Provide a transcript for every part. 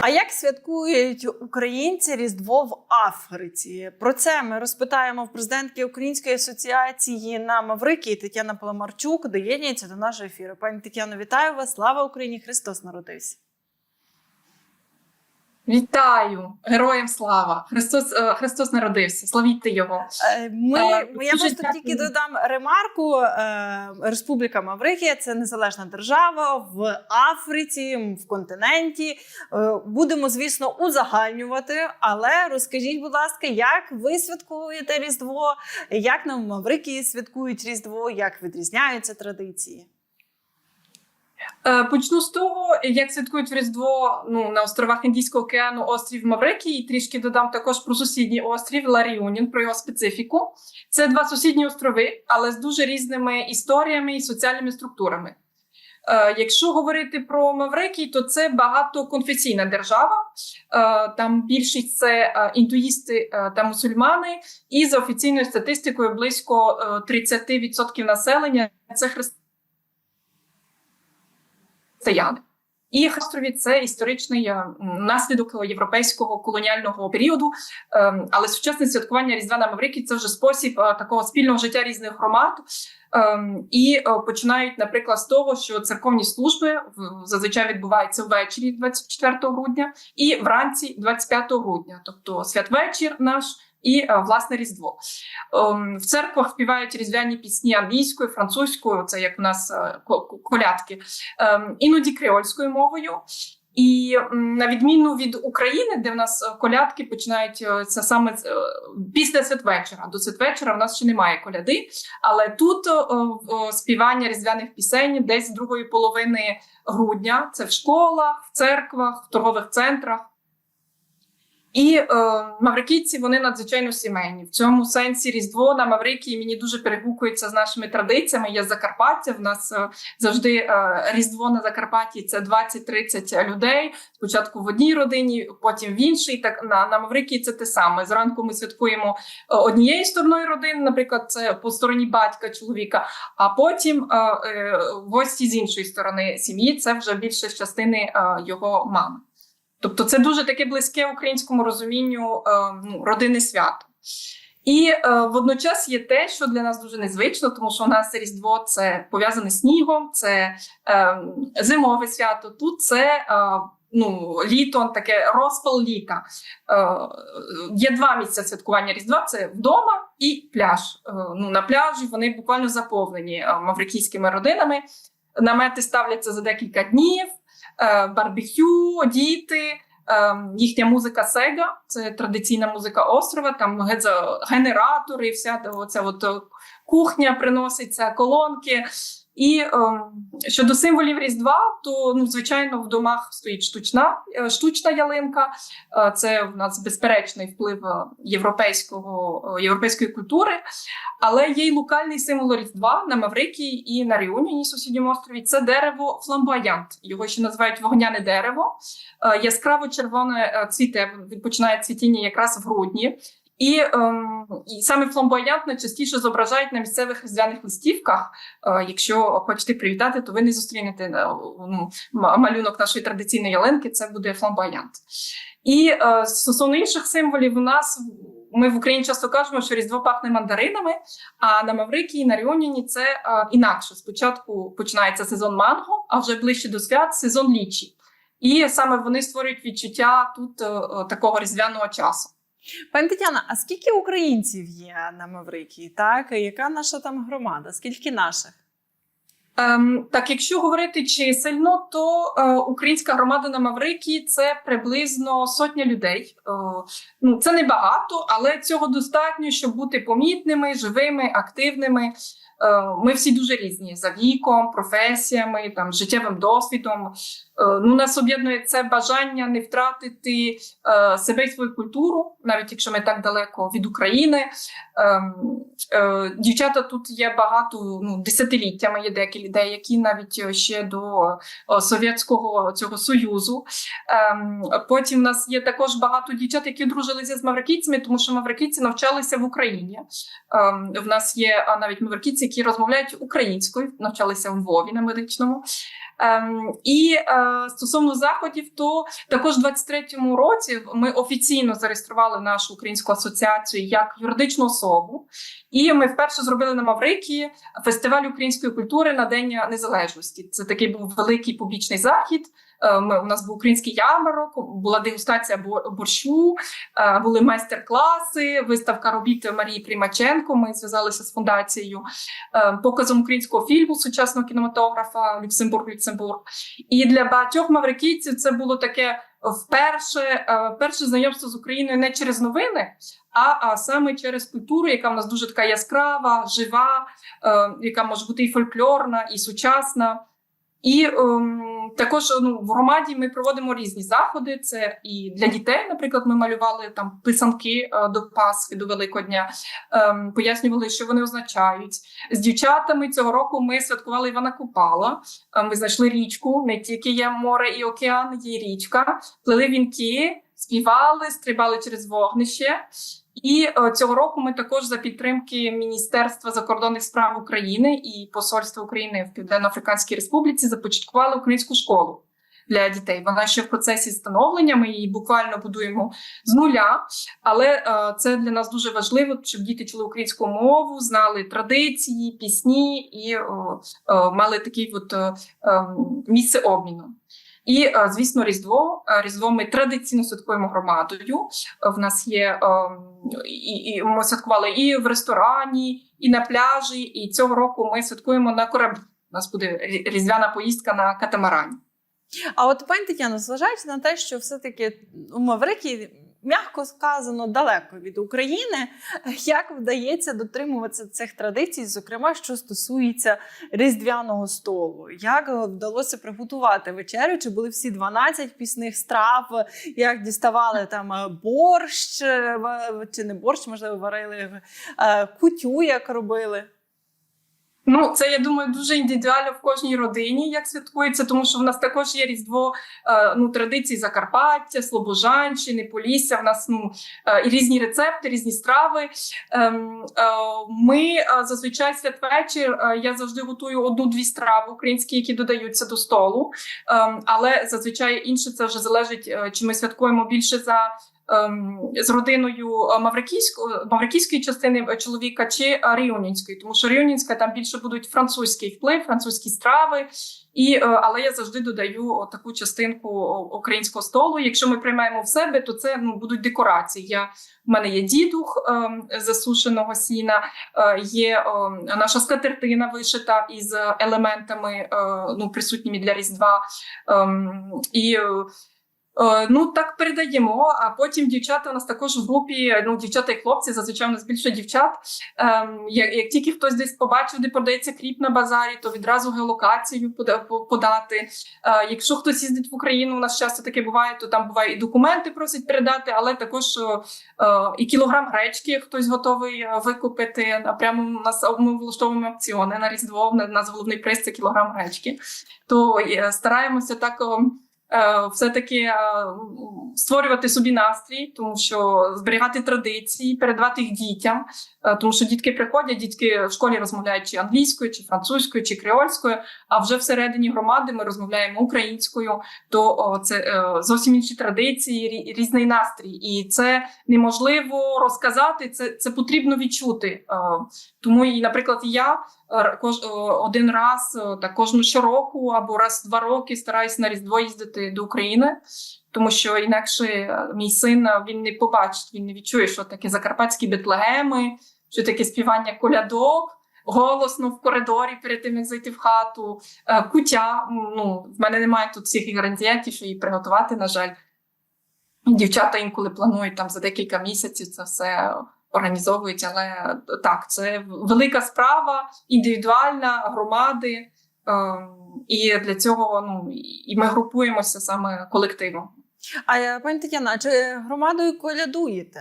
А як святкують українці Різдво в Африці? Про це ми розпитаємо в президентки Української асоціації на Маврикії Тетяна Паламарчук. Доєднується до нашого ефіру. Пані Тетяно, вітаю вас! Слава Україні! Христос народився! Вітаю! Героям слава! Христос, е, Христос народився, славіте Його. Е, Ми, Е, я просто дякую. тільки додам ремарку. Республіка Маврикія це незалежна держава в Африці, в континенті. Будемо, звісно, узагальнювати. Але розкажіть, будь ласка, як ви святкуєте Різдво? Як на Маврикії святкують Різдво? Як відрізняються традиції? Е, Почну з того, як святкують Різдво ну, на островах Індійського океану, острів Маврикії. І трішки додам також про сусідній острів Ла Реюнін, про його специфіку. Це два сусідні острови, але з дуже різними історіями і соціальними структурами. Е, Якщо говорити про Маврикій, то це багатоконфесійна держава. Е, Там більшість це індуїсти та мусульмани, і за офіційною статистикою близько е, 30% населення це християни. І острові це історичний е, наслідок європейського колоніального періоду. Ем, Але сучасне святкування Різдва на Маврикії це вже спосіб е, такого спільного життя різних громад. І е, починають, наприклад, з того, що церковні служби зазвичай відбуваються ввечері 24 грудня і вранці 25 грудня, тобто святвечір наш. І е, власне різдво Ем, в церквах співають різдвяні пісні англійською, французькою. Це як в нас е, ко- ко- колядки, ем, іноді креольською мовою. І на відміну від України, де в нас е, колядки починають це саме після святвечора. До святвечора в нас ще немає коляди, але тут співання різдвяних пісень десь другої половини грудня. Це в школах, в церквах, в торгових центрах. І е, маврикійці вони надзвичайно сімейні. В цьому сенсі Різдво на Маврикії мені дуже перегукується з нашими традиціями. Я Закарпаття. В нас е, завжди е, Різдво на Закарпатті це 20-30 людей. Спочатку в одній родині, потім в іншій. Так на, на Маврикії це те саме. Зранку ми святкуємо е, однією стороною родини, наприклад, це по стороні батька чоловіка. А потім е, е, гості з іншої сторони сім'ї це вже більше частини е, його мами. Тобто це дуже таке близьке українському розумінню е, ну, родини свято. І е, водночас є те, що для нас дуже незвично, тому що у нас Різдво це пов'язане снігом, це е, зимове свято. Тут це е, ну, літо, таке розпал літа. Е, є два місця святкування Різдва: це вдома і пляж. Е, ну, на пляжі вони буквально заповнені е, маврикійськими родинами. Намети ставляться за декілька днів барбекю, діти, е, їхня музика Сега, це традиційна музика острова, там генератори, вся оця от е, кухня приноситься, колонки. І е, щодо символів Різдва, то ну, звичайно в домах стоїть штучна, е, штучна ялинка. Е, це в нас безперечний вплив е, європейського, європейської культури. Але є й локальний символ Різдва на Маврикії і на Реуніні, сусідньому острові. Це дерево фламбоянт. Його ще називають вогняне дерево. Яскраво червоне цвіте. Він починає цвітіння якраз в грудні. І, ем, і саме фламбоянт найчастіше зображають на місцевих різдвяних листівках. Е, якщо хочете привітати, то ви не зустрінете е, ну, малюнок нашої традиційної ялинки. Це буде фламбоянт. І е, стосовно інших символів, у нас ми в Україні часто кажемо, що Різдво пахне мандаринами. А на Маврикії, на Ріоніні це е, інакше. Спочатку починається сезон манго, а вже ближче до свят сезон лічі. І саме вони створюють відчуття тут е, е, такого різдвяного часу. Пані Тетяна, а скільки українців є на Маврикії? Так, яка наша там громада? Скільки наших? Ем, так, якщо говорити чисельно, то е, українська громада на Маврикії це приблизно сотня людей. Е, ну, це не багато, але цього достатньо, щоб бути помітними, живими, активними. Е, ми всі дуже різні за віком, професіями, там, життєвим досвідом. Е, ну, нас об'єднує це бажання не втратити е, себе і свою культуру, навіть якщо ми так далеко від України. Ем, дівчата тут є багато ну, десятиліттями, є деякі деякі навіть е, ще до Совєтського цього союзу. Ем, потім в нас є також багато дівчат, які одружилися з маврикійцями, тому що маврикійці навчалися в Україні. Ем, в нас є навіть маврикійці, які розмовляють українською, навчалися у Львові на медичному. Ем, і е, стосовно заходів, то також в 23-му році ми офіційно зареєстрували нашу українську асоціацію як юридичну особу, і ми вперше зробили на Маврикії фестиваль української культури на День Незалежності. Це такий був великий публічний захід. Е, Ми, у нас був український ярмарок, була дегустація борщу, е, були майстер-класи, виставка робіт Марії Примаченко. Ми зв'язалися з фундацією, е, показом українського фільму сучасного кінематографа Люксембург Люксембург. І для багатьох маврикійців це було таке вперше перше знайомство з Україною не через новини, а, а саме через культуру, яка в нас дуже така яскрава, жива, е, яка може бути і фольклорна, і сучасна. І ем, також ну, в громаді ми проводимо різні заходи. Це і для дітей, наприклад, ми малювали там писанки е, до Пасхи, до Великодня, ем, пояснювали, що вони означають. З дівчатами цього року ми святкували Івана Купала. Е, Ми знайшли річку, не тільки є море і океан, є річка, плели вінки, співали, стрибали через вогнище. І е, цього року ми також за підтримки Міністерства закордонних справ України і Посольства України в Південно-Африканській Республіці започаткували українську школу для дітей. Вона ще в процесі становлення. Ми її буквально будуємо з нуля. Але е, це для нас дуже важливо, щоб діти чули українську мову, знали традиції, пісні і е, е, мали такий от е, місце обміну. І, звісно, Різдво. Різдво ми традиційно святкуємо громадою. В нас є і, і ми святкували і в ресторані, і на пляжі. І цього року ми святкуємо на кораблі. У нас буде різдвяна поїздка на катамарані. А от пані Тетяно, зважаючи на те, що все-таки у Маврикії, м'яко сказано, далеко від України, як вдається дотримуватися цих традицій, зокрема, що стосується різдвяного столу? Як вдалося приготувати вечерю? Чи були всі 12 пісних страв? Як діставали там е, борщ, е, чи не борщ, можливо, варили е, кутю, як робили? Ну, це я думаю дуже індивідуально в кожній родині, як святкується, тому що в нас також є різдво е, ну, традиції Закарпаття, Слобожанщини, Полісся. В нас ну е, і різні рецепти, різні страви. Ем, е, Ми зазвичай святвечір. Я завжди готую одну-дві страви українські, які додаються до столу. Ем, Але зазвичай інше це вже залежить, чи ми святкуємо більше за. Ем, З родиною е, маврикійської маврикійської частини е, чоловіка чи е, реюнінської, тому що реюнінська там більше будуть французький вплив, французькі страви. І, е, але я завжди додаю таку частинку українського столу. Якщо ми приймаємо в себе, то це ну, будуть декорації. Я, в мене є дідух ем, засушеного сіна, е, є ем, наша скатертина вишита із елементами е, ну, присутніми для Різдва. Ем, е, Е, Ну так передаємо. А потім дівчата у нас також в групі. Ну, дівчата і хлопці, зазвичай у нас більше дівчат. Ем, як, як тільки хтось десь побачив, де продається кріп на базарі, то відразу геолокацію подати. Е, якщо хтось їздить в Україну, у нас часто таке буває, то там буває і документи просять передати, але також е, е, і кілограм гречки хтось готовий е, викупити. Прямо у нас ми влаштовуємо аукціони на різдво. У нас головний приз це кілограм гречки. То е, стараємося так. Е, е, все-таки е, створювати собі настрій, тому що зберігати традиції, передавати їх дітям, Е, тому що дітки приходять, дітки в школі розмовляють чи англійською, чи французькою, чи креольською. А вже всередині громади ми розмовляємо українською, то це зовсім інші традиції, різний настрій, і це неможливо розказати. Це, це потрібно відчути. Тому і, наприклад, я один раз так кожну щороку або раз в два роки стараюся на різдво їздити до України. Тому що інакше е, мій син е, він не побачить, він не відчує, що таке закарпатські бетлегеми, що таке співання колядок, голосно в коридорі перед тим, як зайти в хату, е, куття. Ну, в мене немає тут всіх інгредієнтів, що її приготувати, на жаль. Дівчата інколи планують там за декілька місяців це все організовують, але е, так, це велика справа, індивідуальна, громади. Ем, І для цього ну і ми групуємося саме колективом. А е, пані Тетяна, а чи громадою колядуєте?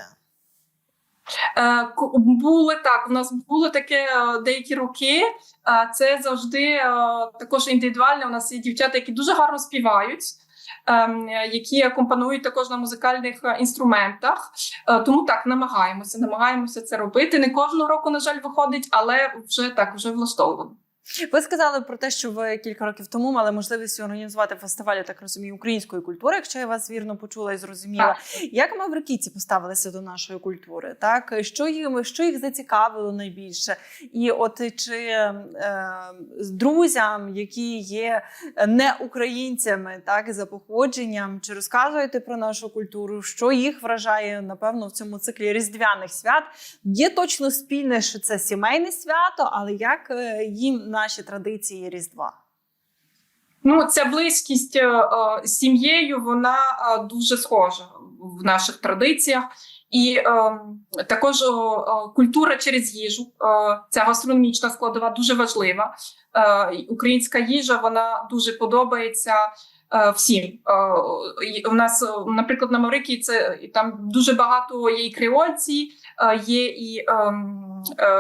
Е, Були так. У нас було таке деякі роки. Це завжди також індивідуально. У нас є дівчата, які дуже гарно співають. Ем, Які акомпанують також на музикальних е, інструментах, Е, тому так намагаємося, намагаємося це робити. Не кожного року, на жаль, виходить, але вже так вже влаштовано. Ви сказали про те, що ви кілька років тому мали можливість організувати фестиваль, я так розумію, української культури, якщо я вас вірно почула і зрозуміла. Як маврикійці поставилися до нашої культури? Так що їм що їх зацікавило найбільше? І от чи е, з друзям, які є не українцями, так за походженням, чи розказуєте про нашу культуру? Що їх вражає напевно в цьому циклі різдвяних свят? Є точно спільне, що це сімейне свято, але як е, їм наші традиції Різдва? Ну, ця близькість е, е, з сім'єю, вона е, дуже схожа в наших традиціях. І е, також е, культура через їжу. Е, ця гастрономічна складова дуже важлива. Е, українська їжа вона дуже подобається е, всім. Е, у нас, наприклад, на Маврикії це там дуже багато є і креольці, е, є і е,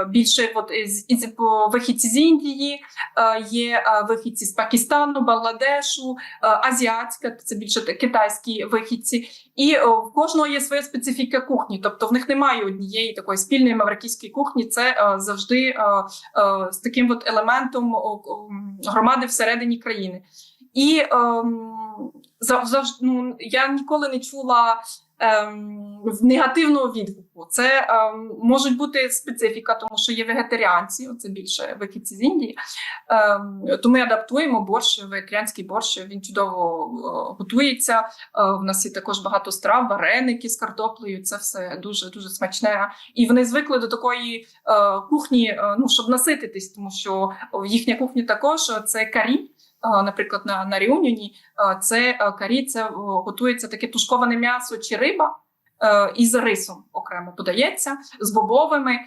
більше от, із, із, вихідці з Індії, е, є е, вихідці з Пакистану, Бангладешу, е, азіатська, це більше китайські вихідці. І е, в кожного є своя специфіка кухні, тобто в них немає однієї такої спільної маврикійської кухні. Це е, завжди е, е, з таким от елементом громади всередині країни. І ем, зав- завжди ну, я ніколи не чула в негативного відгуку. Це ем, можуть бути специфіка, тому що є вегетаріанці, це більше вихідці з Індії. Ем, то ми адаптуємо борщ, вегетаріанський борщ, він чудово е, готується. Е, В нас є також багато страв, вареники з картоплею. Це все дуже дуже смачне. І вони звикли до такої е, кухні, е, ну щоб насититись, тому що їхня кухня також це карі. Наприклад, на, на Реуніоні е, це е, карі, готується таке тушковане м'ясо чи риба. Е, І з рисом окремо подається з бобовими, е,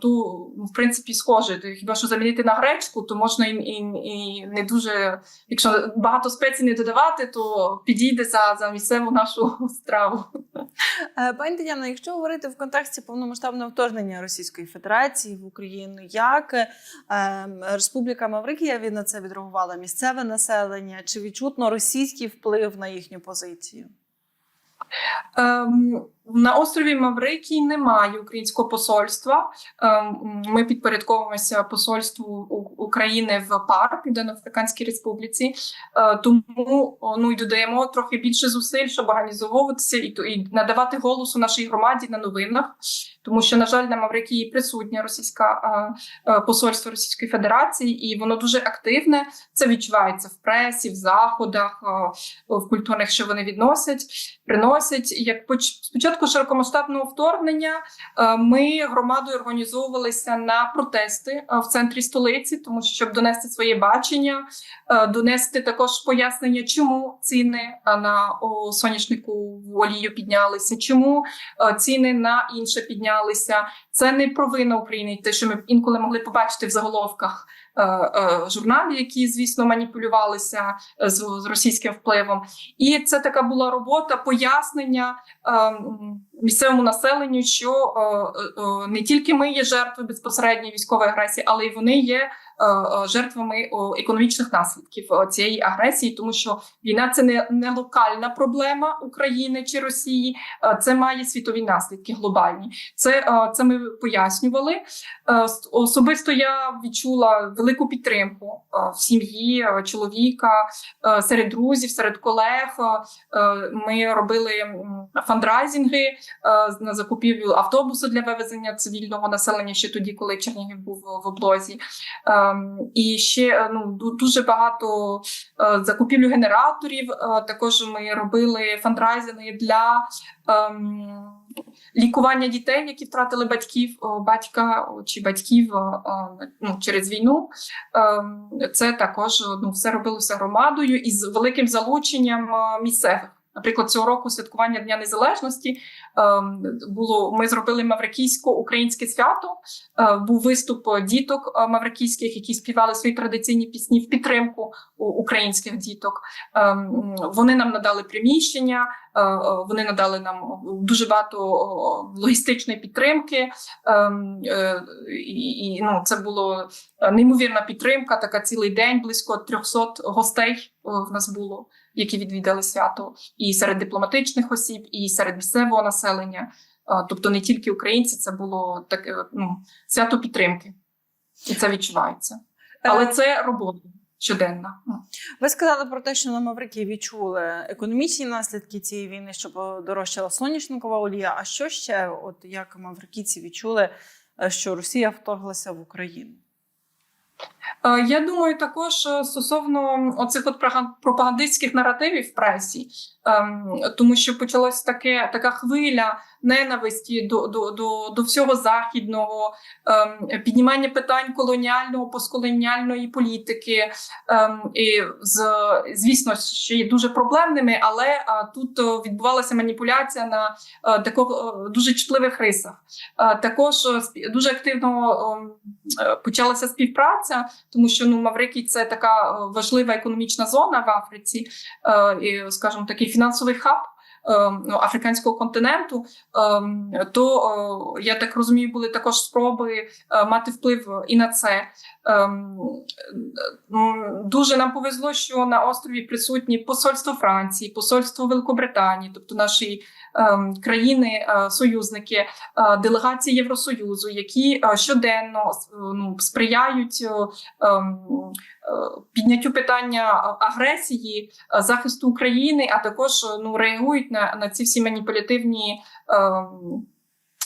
то ну, в принципі схоже. Хіба що замінити на гречку, то можна і, і, і не дуже, якщо багато спецій не додавати, то підійде за, за місцеву нашу страву. Е, Пані Тетяно, якщо говорити в контексті повномасштабного вторгнення Російської Федерації в Україну, як ем, Республіка Маврикія від на це відреагувала місцеве населення? Чи відчутно російський вплив на їхню позицію? Ем, на острові Маврикій немає українського посольства. Ем, ми підпорядковуємося посольству України в ПАР Південно-Африканській Республіці, Е, тому ну і додаємо трохи більше зусиль, щоб організовуватися і, і надавати голосу нашій громаді на новинах. Тому що, на жаль, на Маврикії присутнє російська е, е, посольство Російської Федерації, і воно дуже активне. Це відчувається в пресі, в заходах, в культурних, що вони відносять, приносять. Як поч- спочатку широкомасштабного вторгнення е, ми громадою організовувалися на протести е, в центрі столиці, тому що щоб донести своє бачення, е, донести також пояснення, чому ціни на соняшнику в олію піднялися, чому ціни на інше піднялися. Це не провина України, те, що ми інколи могли побачити в заголовках журналів, які, звісно, маніпулювалися з, російським впливом. І це така була робота пояснення е, м, місцевому населенню, що е, е, не тільки ми є жертвою безпосередньої військової агресії, але й вони є. Е, е, Жертвами економічних наслідків цієї агресії, тому що війна це не, не локальна проблема України чи Росії, е, це має світові наслідки глобальні. Це, е, це ми пояснювали. Е, Особисто я відчула велику підтримку е, в сім'ї е, чоловіка, е, серед друзів, серед колег. Е, е, Ми робили фандрайзинги е, на закупівлю автобусу для вивезення цивільного населення ще тоді, коли Чернігів був в облозі. Ем, І ще е, ну, дуже багато е, закупівлю генераторів. Е, Також ми робили фандрайзинги для. ем, лікування дітей, які втратили батьків, батька чи батьків ну, через війну. Ем, Це також ну, все робилося громадою із великим залученням місцевих. Наприклад, цього року святкування Дня Незалежності ем, було. Ми зробили маврикійсько-українське свято. Е, Був виступ е, діток е, маврикійських, які співали свої традиційні пісні в підтримку українських діток. Ем, Вони нам надали приміщення. Вони надали нам дуже багато логістичної підтримки, Ем, і, ну, це було неймовірна підтримка. Така цілий день, близько 300 гостей в нас було, які відвідали свято, і серед дипломатичних осіб, і серед місцевого населення. Тобто не тільки українці, це було таке ну, свято підтримки, і це відчувається. Але Е, це робота щоденна. Ви сказали про те, що на Маврикії відчули економічні наслідки цієї війни, що подорожчала соняшникова олія. А що ще, от як маврикійці відчули, е, що Росія вторглася в Україну? Е, Я думаю, також е, стосовно оцих от пропагандистських наративів в пресі, тому що почалась таке така хвиля ненависті до, до, до, до всього західного, ем, піднімання питань колоніального, постколоніальної політики, ем, і з звісно, ще є дуже проблемними, але е, тут е, відбувалася маніпуляція на е, таких е, дуже чутливих рисах. Також дуже активно ем, почалася співпраця тому що ну Маврикій це така важлива економічна зона в Африці, і, скажімо, такий фінансовий хаб. е, ну, Африканського континенту, ем, то е, я так розумію, були також спроби е, мати вплив і на це. Ем, м, Дуже нам повезло, що на острові присутні посольство Франції, посольство Великобританії, тобто наші ем, країни, е, союзники, е, делегації Євросоюзу, які е, щоденно ну, сприяють е, ем, е, підняттю питання агресії, е, захисту України, а також е, ну, реагують на, на ці всі маніпулятивні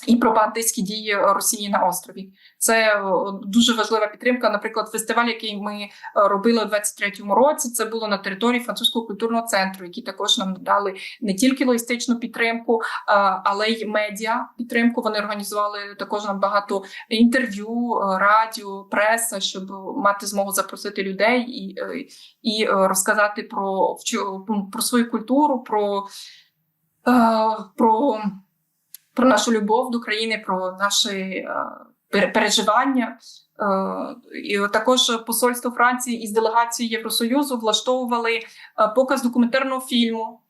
і пропагандистські дії Росії на острові. Це е, дуже важлива підтримка. Наприклад, фестиваль, який ми е, робили у 23-му році, це було на території французького культурного центру, які також нам дали не тільки логістичну підтримку, але й медіа підтримку. Вони організували також нам багато інтерв'ю, е, радіо, преса, щоб мати змогу запросити людей і, е, і е, розказати про, про свою культуру, про, е, про, про нашу любов до країни, про наші е, переживання. Е, І також посольство Франції із делегацією Євросоюзу влаштовували е, показ документарного фільму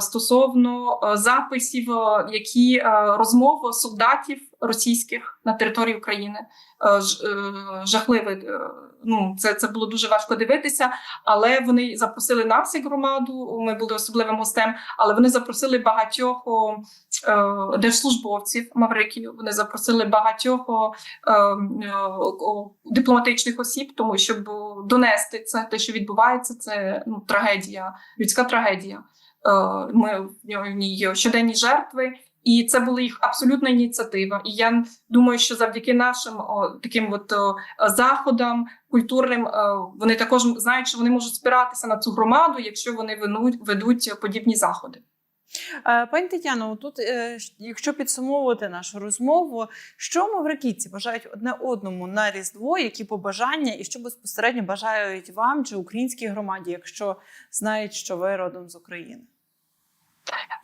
стосовно записів, які розмови розмов солдатів російських на території України. Е, е, Жахливе. Ну, це, це було дуже важко дивитися, але вони запросили нас як громаду. Ми були особливим гостем, але вони запросили багатьох е, держслужбовців Маврикію. Вони запросили багатьох е, е, дипломатичних осіб, тому щоб донести це, те, що відбувається, це ну, трагедія, людська трагедія. Е, Ми в ній щоденні жертви. І це була їх абсолютна ініціатива. І я думаю, що завдяки нашим о, таким от о, заходам культурним е, вони також знають, що вони можуть спиратися на цю громаду, якщо вони винуть, ведуть подібні заходи. Е, Пані Тетяно, тут, е, якщо підсумовувати нашу розмову, що маврикійці бажають одне одному на Різдво, які побажання, і що безпосередньо бажають вам чи українській громаді, якщо знають, що ви родом з України?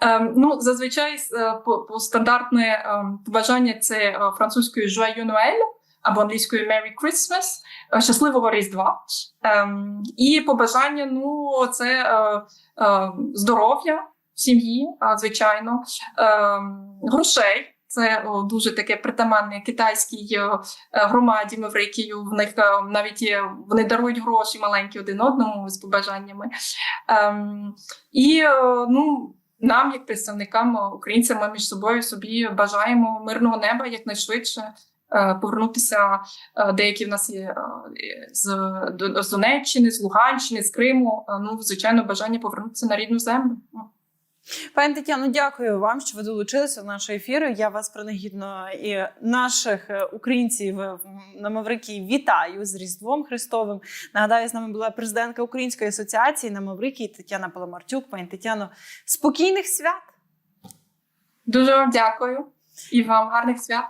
Ем, ну, зазвичай е, по, по стандартне ем, побажання це е, французькою Joyeux Noël або англійською Merry Christmas, е, щасливого Різдва. Ем, і побажання, ну, це е, е, здоров'я сім'ї, звичайно, ем, грошей. Це о, дуже таке притаманне китайській е, е, громаді Маврикію. В них е, навіть є, вони дарують гроші маленькі один одному з побажаннями. Ем, і е, ну, нам, як представникам е, українцям, ми між собою собі бажаємо мирного неба якнайшвидше. е, Повернутися, е, деякі в нас є з, Донеччини, з Луганщини, з Криму. Ну, звичайно, бажання повернутися на рідну землю. Пані Тетяно, дякую вам, що ви долучилися до нашого ефіру. Я вас принагідно і наших е, українців е, на Маврикії вітаю з Різдвом Христовим. Нагадаю, з нами була президентка Української асоціації на Маврикії Тетяна Паламарчук. Пані Тетяно, спокійних свят! Дуже вам дякую і вам гарних свят.